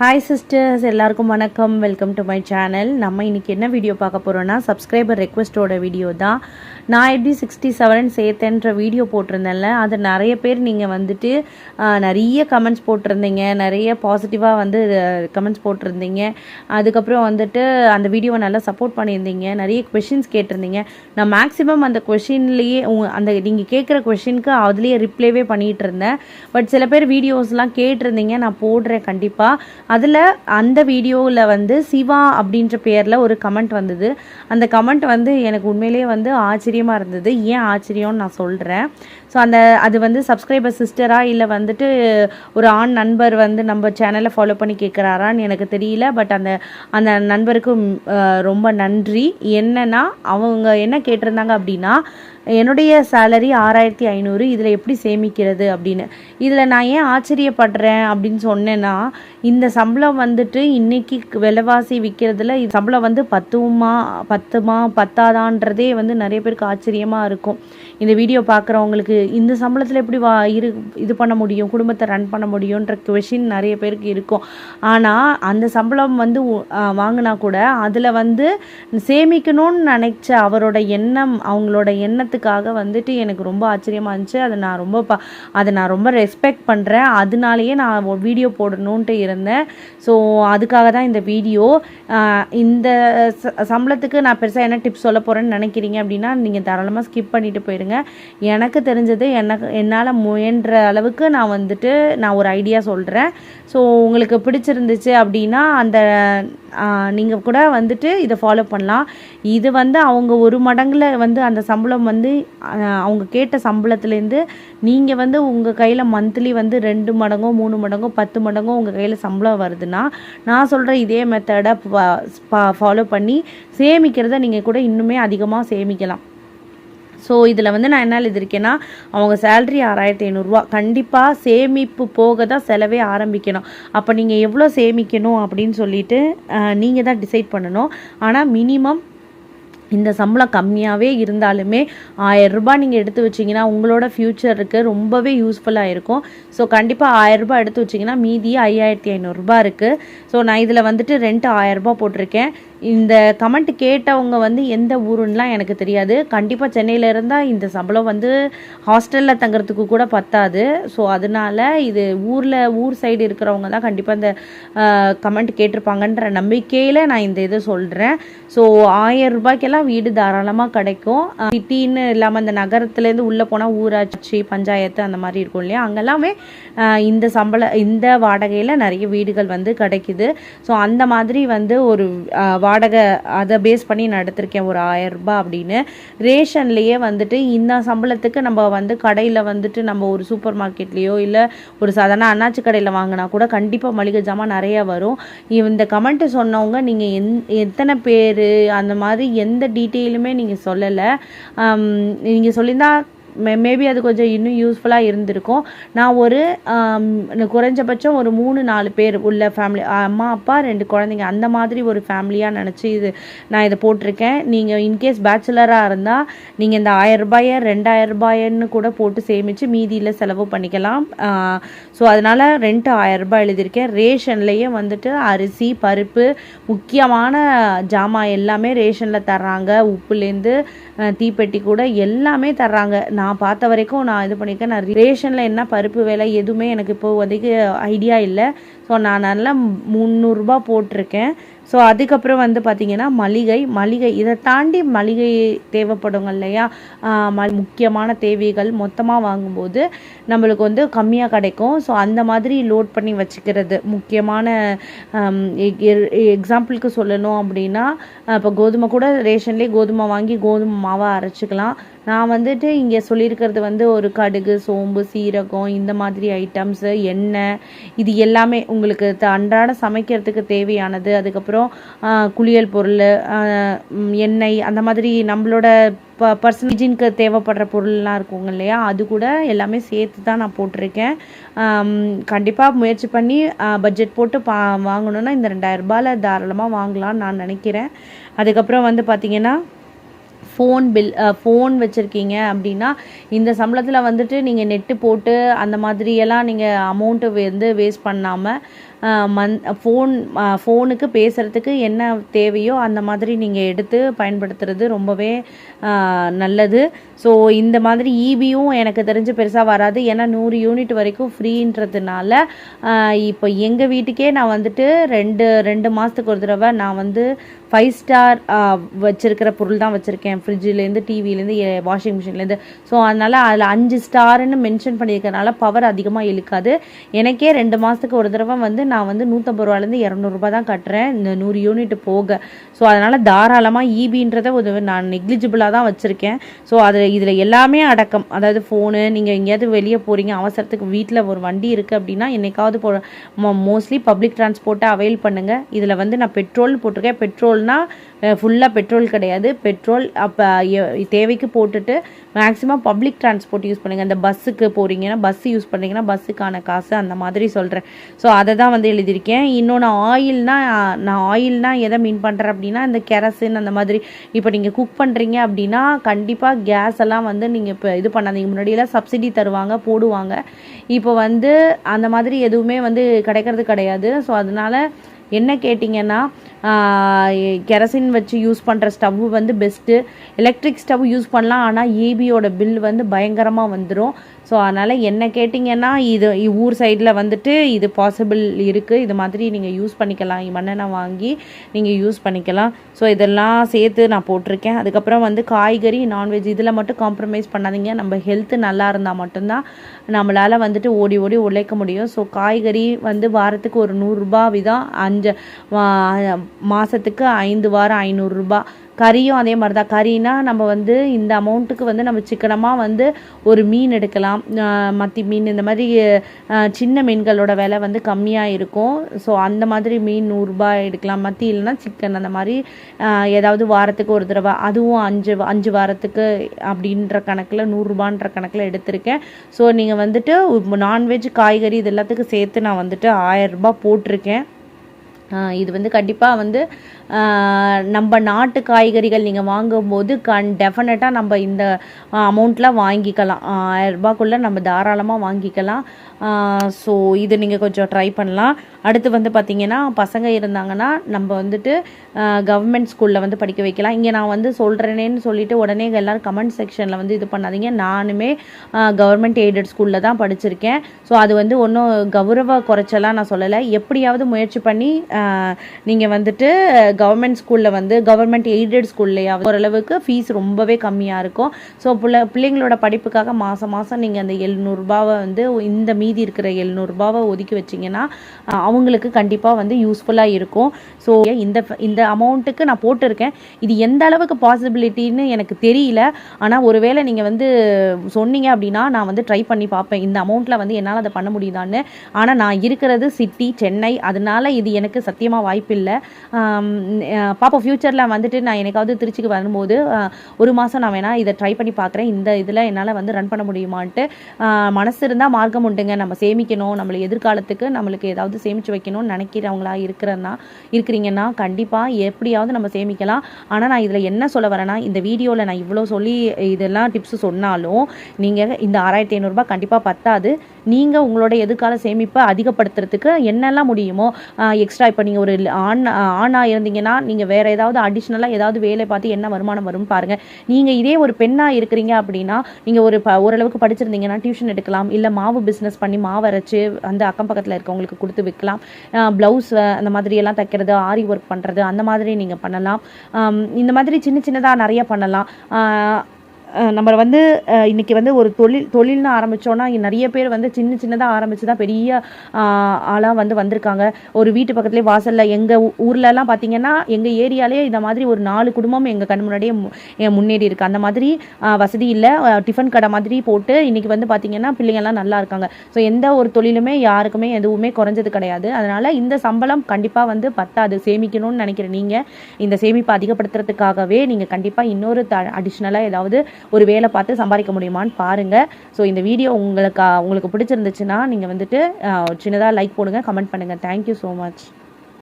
Hi sisters எல்லாருக்கும் வணக்கம். Welcome to my channel நம்ம இன்னைக்கு என்ன வீடியோ பார்க்க போகிறோன்னா சப்ஸ்கிரைபர் ரெக்வெஸ்ட்டோட வீடியோ தான். நான் எப்படி சிக்ஸ்டி செவன் சேர்த்தேன்ற வீடியோ போட்டிருந்தேன்ல அது நிறைய பேர் நீங்கள் வந்துட்டு நிறைய கமெண்ட்ஸ் போட்டிருந்தீங்க. நிறைய பாசிட்டிவாக வந்து கமெண்ட்ஸ் போட்டிருந்தீங்க. அதுக்கப்புறம் வந்துட்டு அந்த வீடியோவை நல்லா சப்போர்ட் பண்ணியிருந்தீங்க. நிறைய கொஷின்ஸ் கேட்டிருந்தீங்க. நான் மேக்ஸிமம் அந்த கொஷின்லேயே அந்த நீங்கள் கேட்குற கொஷினுக்கு அதுலேயே ரிப்ளைவே பண்ணிகிட்டு இருந்தேன். பட் சில பேர் வீடியோஸ்லாம் கேட்டிருந்தீங்க. நான் போடுறேன் கண்டிப்பாக அதில் அந்த வீடியோவில் வந்து சிவா அப்படின்ற பேரில் ஒரு கமெண்ட் வந்தது. அந்த கமெண்ட் வந்து எனக்கு உண்மையிலேயே வந்து ஆச்சரியமாக இருந்தது. ஏன் ஆச்சரியம்னு நான் சொல்கிறேன் ஸோ அந்த அது வந்து சப்ஸ்கிரைபர் சிஸ்டரா இல்லை வந்துட்டு ஒரு ஆண் நண்பர் வந்து நம்ம சேனலை ஃபாலோ பண்ணி கேட்குறாரான்னு எனக்கு தெரியல. பட் அந்த அந்த நண்பருக்கும் ரொம்ப நன்றி. என்னன்னா அவங்க என்ன கேட்டிருந்தாங்க அப்படின்னா என்னுடைய சேலரி ஆறாயிரத்தி ஐநூறு இதில் எப்படி சேமிக்கிறது அப்படின்னு. இதில் நான் ஏன் ஆச்சரியப்படுறேன் அப்படின்னு சொன்னேன்னா இந்த சம்பளம் வந்துட்டு இன்னைக்கு விலைவாசி விற்கிறதுல சம்பளம் வந்து பத்துமா பத்துமா பத்தாதான்றதே வந்து நிறைய பேருக்கு ஆச்சரியமாக இருக்கும். இந்த வீடியோ பார்க்குறவங்களுக்கு இந்த சம்பளத்தில் எப்படி வா இரு இது பண்ண முடியும் குடும்பத்தை ரன் பண்ண முடியுன்ற கொஷின் நிறைய பேருக்கு இருக்கும். ஆனால் அந்த சம்பளம் வந்து வாங்கினா கூட அதில் வந்து சேமிக்கணும்னு நினைச்ச அவரோட எண்ணம் அவங்களோட பண்ணதுக்காக வந்துட்டு எனக்கு ரொம்ப ஆச்சரியமாக இருந்துச்சு. அதை நான் ரொம்ப ப அதை நான் ரொம்ப ரெஸ்பெக்ட் பண்ணுறேன் அதனாலேயே நான் வீடியோ போடணுன்ட்டு இருந்தேன். ஸோ அதுக்காக தான் இந்த வீடியோ இந்த சம்பளத்துக்கு நான் பெருசாக என்ன டிப்ஸ் சொல்ல போகிறேன்னு நினைக்கிறீங்க அப்படின்னா நீங்கள் தாராளமாக ஸ்கிப் பண்ணிட்டு போயிடுங்க. எனக்கு தெரிஞ்சது எனக்கு என்னால் முயன்ற அளவுக்கு நான் வந்துட்டு நான் ஒரு ஐடியா சொல்கிறேன் ஸோ உங்களுக்கு பிடிச்சிருந்துச்சு அப்படின்னா அந்த நீங்கள் கூட வந்துட்டு இதை ஃபாலோ பண்ணலாம். இது வந்து அவங்க ஒரு மடங்கில் வந்து அந்த சம்பளம் வந்து வந்து அவங்க கேட்ட சம்பளத்துலேருந்து நீங்கள் வந்து உங்கள் கையில் மந்த்லி வந்து ரெண்டு மடங்கோ மூணு மடங்கோ பத்து மடங்கோ உங்கள் கையில் சம்பளம் வருதுன்னா நான் சொல்கிற இதே மெத்தடை ஃபாலோ பண்ணி சேமிக்கிறத நீங்கள் கூட இன்னுமே அதிகமாக சேமிக்கலாம். ஸோ இதில் வந்து நான் என்ன எழுதியிருக்கேன்னா அவங்க சேல்ரி ஆறாயிரத்தி ஐநூறுரூவா கண்டிப்பாக சேமிப்பு போக தான் செலவே ஆரம்பிக்கணும். அப்போ நீங்கள் எவ்வளோ சேமிக்கணும் அப்படின்னு சொல்லிட்டு நீங்கள் தான் டிசைட் பண்ணணும். ஆனால் மினிமம் இந்த சம்பளம் கம்மியாகவே இருந்தாலுமே ஆயரரூபா நீங்கள் எடுத்து வச்சிங்கன்னா உங்களோட ஃப்யூச்சருக்கு ரொம்பவே யூஸ்ஃபுல்லாக இருக்கும். ஸோ கண்டிப்பாக ஆயரரூபா எடுத்து வச்சிங்கன்னா மீதி ஐயாயிரத்தி ஐநூறுரூபா இருக்குது ஸோ நான் இதில் வந்துட்டு ரெண்ட் ஆயிரம் ரூபாய் போட்டிருக்கேன். இந்த கமெண்ட் கேட்டவங்க வந்து எந்த ஊருன்னெலாம் எனக்கு தெரியாது. கண்டிப்பாக சென்னையில் இருந்தால் இந்த சம்பளம் வந்து ஹாஸ்டலில் தங்குறதுக்கு கூட பத்தாது. ஸோ அதனால இது ஊரில் ஊர் சைடு இருக்கிறவங்க தான் கண்டிப்பாக இந்த கமெண்ட் கேட்டிருப்பாங்கன்ற நம்பிக்கையில் நான் இந்த இதை சொல்கிறேன் ஸோ ஆயிரம் ரூபாய்க்கெல்லாம் வீடு தாராளமாக கிடைக்கும். சிட்டின்னு இல்லாமல் இந்த நகரத்துலேருந்து உள்ளே போனால் ஊராட்சி பஞ்சாயத்து அந்த மாதிரி இருக்கும் இல்லையா? அங்கெல்லாமே இந்த சம்பள இந்த வாடகையில் நிறைய வீடுகள் வந்து கிடைக்குது. ஸோ அந்த மாதிரி வந்து ஒரு வாடகை அதை பேஸ் பண்ணி நான் எடுத்திருக்கேன் ஒரு ஆயிரம் ரூபாய் அப்படின்னு. ரேஷன்லேயே வந்துட்டு இந்த சம்பளத்துக்கு நம்ம வந்து கடையில் வந்துட்டு நம்ம ஒரு சூப்பர் மார்க்கெட்லேயோ இல்லை ஒரு சாதாரண அண்ணாச்சி கடையில் வாங்கினா கூட கண்டிப்பாக மளிகை ஜாமான் நிறைய வரும். இந்த கமெண்ட்டு சொன்னவங்க நீங்கள் எந் எத்தனை பேர் அந்த மாதிரி எந்த டீட்டெயிலுமே நீங்கள் சொல்லலை. நீங்கள் சொல்லியிருந்தால் மே மேபி அது கொஞ்சம் இன்னும் யூஸ்ஃபுல்லாக இருந்திருக்கும். நான் ஒரு குறைஞ்சபட்சம் ஒரு மூணு நாலு பேர் உள்ள ஃபேமிலி அம்மா அப்பா ரெண்டு குழந்தைங்க அந்த மாதிரி ஒரு ஃபேமிலியாக நினச்சி இது நான் இதை போட்டிருக்கேன். நீங்கள் இன்கேஸ் பேச்சுலராக இருந்தால் நீங்கள் இந்த ஆயிரம் ரூபாயை ரெண்டாயிரம் ரூபாயன்னு கூட போட்டு சேமித்து மீதியில் செலவு பண்ணிக்கலாம். ஸோ அதனால் ரெண்ட்டு ஆயிரம் ரூபாய் எழுதியிருக்கேன். ரேஷன்லேயே வந்துட்டு அரிசி பருப்பு முக்கியமான ஜாமான் எல்லாமே ரேஷனில் தர்றாங்க. உப்புலேருந்து தீப்பெட்டி கூட எல்லாமே தர்றாங்க. நான் நான் பார்த்த வரைக்கும் நான் இது பண்ணியிருக்கேன். நான் ரேஷனில் என்ன பருப்பு விலை எதுவுமே எனக்கு இப்போ வரைக்கு ஐடியா இல்லை. ஸோ நான் நல்லா முந்நூறுரூபா போட்டிருக்கேன். ஸோ அதுக்கப்புறம் வந்து பார்த்திங்கன்னா மளிகை. மளிகை இதை தாண்டி மளிகை தேவைப்படுங்க இல்லையா? ம- முக்கியமான தேவைகள் மொத்தமாக வாங்கும்போது நம்மளுக்கு வந்து கம்மியாக கிடைக்கும். ஸோ அந்த மாதிரி லோட் பண்ணி வச்சுக்கிறது முக்கியமான எக்ஸாம்பிளுக்கு சொல்லணும் அப்படின்னா இப்போ கோதுமை கூட ரேஷன்லேயே கோதுமை வாங்கி கோதுமை மாவை அரைச்சிக்கலாம். நான் வந்துட்டு இங்கே சொல்லியிருக்கிறது வந்து ஒரு கடுகு சோம்பு சீரகம் இந்த மாதிரி ஐட்டம்ஸு எண்ணெய் இது எல்லாமே உங்களுக்கு த- அன்றாட சமைக்கிறதுக்கு தேவையானது. அதுக்கப்புறம் குளியல் பொருள் எண்ணெய் அந்த மாதிரி நம்மளோட ப பர்சனேஜின்க்கு தேவைப்படுற பொருள்லாம் இருக்குங்க இல்லையா? அது கூட எல்லாமே சேர்த்து தான் நான் போட்டிருக்கேன். கண்டிப்பாக முயற்சி பண்ணி பட்ஜெட் போட்டு பா வாங்கணுன்னா இந்த ரெண்டாயிரம் ரூபாயில் தாராளமாக வாங்கலாம்னு நான் நினைக்கிறேன். அதுக்கப்புறம் வந்து பார்த்திங்கன்னா ஃபோன் பில் ஃபோன் வச்சுருக்கீங்க அப்படின்னா இந்த சம்பளத்தில் வந்துட்டு நீங்கள் நெட்டு போட்டு அந்த மாதிரியெல்லாம் நீங்கள் அமௌண்ட்டு வந்து வேஸ்ட் பண்ணாமல் மந் ஃபோன் ஃபோனுக்கு பேசுகிறதுக்கு என்ன தேவையோ அந்த மாதிரி நீங்கள் எடுத்து பயன்படுத்துறது ரொம்பவே நல்லது. ஸோ இந்த மாதிரி இபியும் எனக்கு தெரிஞ்சு பெருசாக வராது. ஏன்னா நூறு யூனிட் வரைக்கும் ஃப்ரீன்றதுனால இப்போ எங்கள் வீட்டுக்கே நான் வந்துட்டு ரெண்டு ரெண்டு மாதத்துக்கு ஒரு தடவை நான் வந்து ஃபைவ் ஸ்டார் வச்சுருக்கிற பொருள் தான் வச்சுருக்கேன். ஃப்ரிட்ஜிலேருந்து டிவிலேருந்து வாஷிங் மிஷின்லேருந்து. ஸோ அதனால் அதில் அஞ்சு ஸ்டாருன்னு மென்ஷன் பண்ணியிருக்கறனால பவர் அதிகமாக இழுக்காது. எனக்கே ரெண்டு மாதத்துக்கு ஒரு தடவை வந்து நான் வந்து நூற்றம்பது ரூபாலேருந்து இரநூறுபா தான் கட்டுறேன். இந்த நூறு யூனிட் போக. ஸோ அதனால் தாராளமாக இபின்றதை ஒரு நான் நெக்லிஜிபிளாக தான் வச்சுருக்கேன். ஸோ அதில் இதில் எல்லாமே அடக்கம். அதாவது ஃபோனு நீங்கள் எங்கேயாவது வெளியே போகிறீங்க அவசரத்துக்கு வீட்டில் ஒரு வண்டி இருக்குது அப்படின்னா என்னைக்காவது போ மோஸ்ட்லி பப்ளிக் டிரான்ஸ்போர்ட்டை அவைல் பண்ணுங்கள் இதில் வந்து நான் பெட்ரோல் போட்டிருக்கேன். பெட்ரோல்னால் ஃபுல்லாக பெட்ரோல் கிடையாது. பெட்ரோல் அப்போ தேவைக்கு போட்டுட்டு மேக்ஸிமம் பப்ளிக் டிரான்ஸ்போர்ட் யூஸ் பண்ணுங்கள் இந்த பஸ்ஸுக்கு போகிறீங்கன்னா பஸ் யூஸ் பண்ணுறீங்கன்னா பஸ்ஸுக்கான காசு அந்த மாதிரி சொல்கிறேன் ஸோ அதை தான் வந்து எழுதியிருக்கேன். இன்னொன்று ஆயில்னா நான் ஆயில்னால் எதை மீன் பண்ணுறேன் அப்படின்னா இந்த கெரசின் அந்த மாதிரி. இப்போ நீங்கள் குக் பண்ணுறீங்க அப்படின்னா கண்டிப்பாக கேஸ் எல்லாம் வந்து நீங்கள் இப்போ இது பண்ணாதீங்க. முன்னாடியெல்லாம் சப்சிடி தருவாங்க போடுவாங்க. இப்போ வந்து அந்த மாதிரி எதுவுமே வந்து கிடைக்கிறது கிடையாது. ஸோ அதனால் என்ன கேட்டிங்கன்னா கெரசின் வச்சு யூஸ் பண்ணுற ஸ்டவ் வந்து பெஸ்ட்டு எலக்ட்ரிக் ஸ்டவ் யூஸ் பண்ணலாம் ஆனால் ஈபியோட பில் வந்து பயங்கரமாக வந்துடும் ஸோ அதனால் என்ன கேட்டிங்கன்னா இது ஊர் சைடில் வந்துட்டு இது பாசிபிள் இருக்குது இது மாதிரி நீங்கள் யூஸ் பண்ணிக்கலாம். மண்ணெண்ணெய் வாங்கி நீங்கள் யூஸ் பண்ணிக்கலாம். ஸோ இதெல்லாம் சேர்த்து நான் போட்டிருக்கேன். அதுக்கப்புறம் வந்து காய்கறி நான்வெஜ் இதில் மட்டும் காம்ப்ரமைஸ் பண்ணாதீங்க. நம்ம ஹெல்த்து நல்லா இருந்தால் மட்டும்தான் நம்மளால் வந்துட்டு ஓடி ஓடி உழைக்க முடியும். ஸோ காய்கறி வந்து வாரத்துக்கு ஒரு நூறுரூபா விதம் அஞ்சு கொஞ்சம் மாதத்துக்கு ஐந்து வாரம் ஐநூறுரூபா கறியும் அதே மாதிரி தான். கறினா நம்ம வந்து இந்த அமௌண்ட்டுக்கு வந்து நம்ம சிக்கனமாக வந்து ஒரு மீன் எடுக்கலாம். மத்தி மீன் இந்த மாதிரி சின்ன மீன்களோட விலை வந்து கம்மியாக இருக்கும். ஸோ அந்த மாதிரி மீன் நூறுரூபா எடுக்கலாம். மத்தி இல்லைன்னா சிக்கன் அந்த மாதிரி ஏதாவது வாரத்துக்கு ஒரு தடவை. அதுவும் அஞ்சு அஞ்சு வாரத்துக்கு அப்படின்ற கணக்கில் நூறுரூபான்ற கணக்கில் எடுத்திருக்கேன். ஸோ நீங்கள் வந்துட்டு நான்வெஜ் காய்கறி இது எல்லாத்துக்கும் சேர்த்து நான் வந்துட்டு ஆயரரூபா போட்டிருக்கேன். இது வந்து கண்டிப்பாக வந்து நம்ம நாட்டு காய்கறிகள் நீங்கள் வாங்கும்போது கண் டெஃபினட்டாக நம்ம இந்த அமௌண்ட்டில் வாங்கிக்கலாம். ஆயிரரூபாக்குள்ளே நம்ம தாராளமாக வாங்கிக்கலாம். ஸோ இது நீங்கள் கொஞ்சம் ட்ரை பண்ணலாம். அடுத்து வந்து பார்த்திங்கன்னா பசங்க இருந்தாங்கன்னா நம்ம வந்துட்டு கவர்மெண்ட் ஸ்கூலில் வந்து படிக்க வைக்கலாம். இங்கே நான் வந்து சொல்கிறேனேன்னு சொல்லிவிட்டு உடனே எல்லோரும் கமெண்ட் செக்ஷனில் வந்து இது பண்ணாதீங்க. நானுமே கவர்மெண்ட் எய்டட் ஸ்கூலில் தான் படிச்சிருக்கேன். ஸோ அது வந்து ஒன்றும் கௌரவ குறைச்சலாம் நான் சொல்லலை. எப்படியாவது முயற்சி பண்ணி நீங்கள் வந்துட்டு கவர்மெண்ட் ஸ்கூலில் வந்து கவர்மெண்ட் எய்டட் ஸ்கூல்லையாவது ஓரளவுக்கு ஃபீஸ் ரொம்பவே கம்மியாக இருக்கும். ஸோ பிள்ளை பிள்ளைங்களோட படிப்புக்காக மாதம் மாதம் நீங்கள் அந்த எழுநூறுபாவை வந்து இந்த மீதி இருக்கிற எழுநூறுபாவை ஒதுக்கி வச்சிங்கன்னா அவங்களுக்கு கண்டிப்பாக வந்து யூஸ்ஃபுல்லாக இருக்கும். ஸோ இந்த இந்த அமௌண்ட்டுக்கு நான் போட்டிருக்கேன். இது எந்த அளவுக்கு பாசிபிலிட்டின்னு எனக்கு தெரியல. ஆனால் ஒருவேளை நீங்கள் வந்து சொன்னீங்க அப்படின்னா நான் வந்து ட்ரை பண்ணி பார்ப்பேன். இந்த அமௌண்ட்டில் வந்து என்னால் அதை பண்ண முடியுதான்னு. ஆனால் நான் இருக்கிறது சிட்டி சென்னை. அதனால இது எனக்கு சத்தியமாக வாய்ப்பில்லை. பாப்பா ஃப்யூச்சரில் வந்துட்டு நான் எனக்காவது திருச்சிக்கு வரும்போது ஒரு மாதம் நான் வேணால் இதை ட்ரை பண்ணி பார்க்குறேன் இந்த இதில் என்னால் வந்து ரன் பண்ண முடியுமான்ட்டு மனசு இருந்தால் மார்க்கம் உண்டுங்க. நம்ம சேமிக்கணும். நம்மளை எதிர்காலத்துக்கு நம்மளுக்கு ஏதாவது சேமித்து வைக்கணும்னு நினைக்கிறவங்களா இருக்கிறன்னா இருக்கிறீங்கன்னா கண்டிப்பாக எப்படியாவது நம்ம சேமிக்கலாம். ஆனால் நான் இதில் என்ன சொல்ல வரேன்னா இந்த வீடியோவில் நான் இவ்வளோ சொல்லி இதெல்லாம் டிப்ஸ் சொன்னாலும் நீங்கள் இந்த ஆறாயிரத்தி ஐநூறுரூபா கண்டிப்பாக பத்தாது. நீங்கள் உங்களோட எதிர்கால சேமிப்பை அதிகப்படுத்துறதுக்கு என்னெல்லாம் முடியுமோ எக்ஸ்ட்ரா இப்போ நீங்கள் ஒரு ஆண் ஆணாக இருந்தீங்கன்னா நீங்கள் வேறு ஏதாவது அடிஷ்னலாக ஏதாவது வேலை பார்த்து என்ன வருமானம் வரும்னு பாருங்கள் நீங்கள் இதே ஒரு பெண்ணாக இருக்கிறீங்க அப்படின்னா நீங்கள் ஒரு ப ஓரளவுக்கு படிச்சிருந்தீங்கன்னா டியூஷன் எடுக்கலாம் இல்லை மாவு பிஸ்னஸ் பண்ணி மாவு அரைச்சி அந்த அக்கம் பக்கத்தில் இருக்கவங்களுக்கு கொடுத்து விற்கலாம். ப்ளவுஸ் அந்த மாதிரி எல்லாம் தைக்கிறது ஆரி ஒர்க் பண்ணுறது அந்த மாதிரி நீங்கள் பண்ணலாம். இந்த மாதிரி சின்ன சின்னதாக நிறைய பண்ணலாம். நம்ம வந்து இன்றைக்கி வந்து ஒரு தொழில் தொழில்னு ஆரம்பிச்சோன்னா நிறைய பேர் வந்து சின்ன சின்னதாக ஆரம்பித்து தான் பெரிய ஆளாக வந்து வந்திருக்காங்க. ஒரு வீட்டு பக்கத்துலேயே வாசலில் எங்கள் ஊர்லலாம் பார்த்தீங்கன்னா எங்கள் ஏரியாலே இந்த மாதிரி ஒரு நாலு குடும்பம் எங்கள் கண் முன்னாடியே மு- முன்னேறி இருக்குது அந்த மாதிரி வசதி இல்லை. டிஃபன் கடை மாதிரி போட்டு இன்றைக்கி வந்து பார்த்தீங்கன்னா பிள்ளைங்கள்லாம் நல்லா இருக்காங்க. ஸோ எந்த ஒரு தொழிலுமே யாருக்குமே எதுவுமே குறைஞ்சது கிடையாது. அதனால் இந்த சம்பளம் கண்டிப்பாக வந்து பத்தாது. சேமிக்கணும்னு நினைக்கிற நீங்கள் இந்த சேமிப்பை அதிகப்படுத்துறதுக்காகவே நீங்கள் கண்டிப்பாக இன்னொரு த அடிஷ்னலாக ஏதாவது ஒரு வேலை பார்த்து சம்பாதிக்க முடியுமான்னு பாருங்கள் ஸோ இந்த வீடியோ உங்களுக்கு உங்களுக்கு பிடிச்சிருந்துச்சுன்னா நீங்கள் வந்துட்டு சின்னதாக லைக் போடுங்க கமெண்ட் பண்ணுங்கள் தேங்க்யூ ஸோ மச்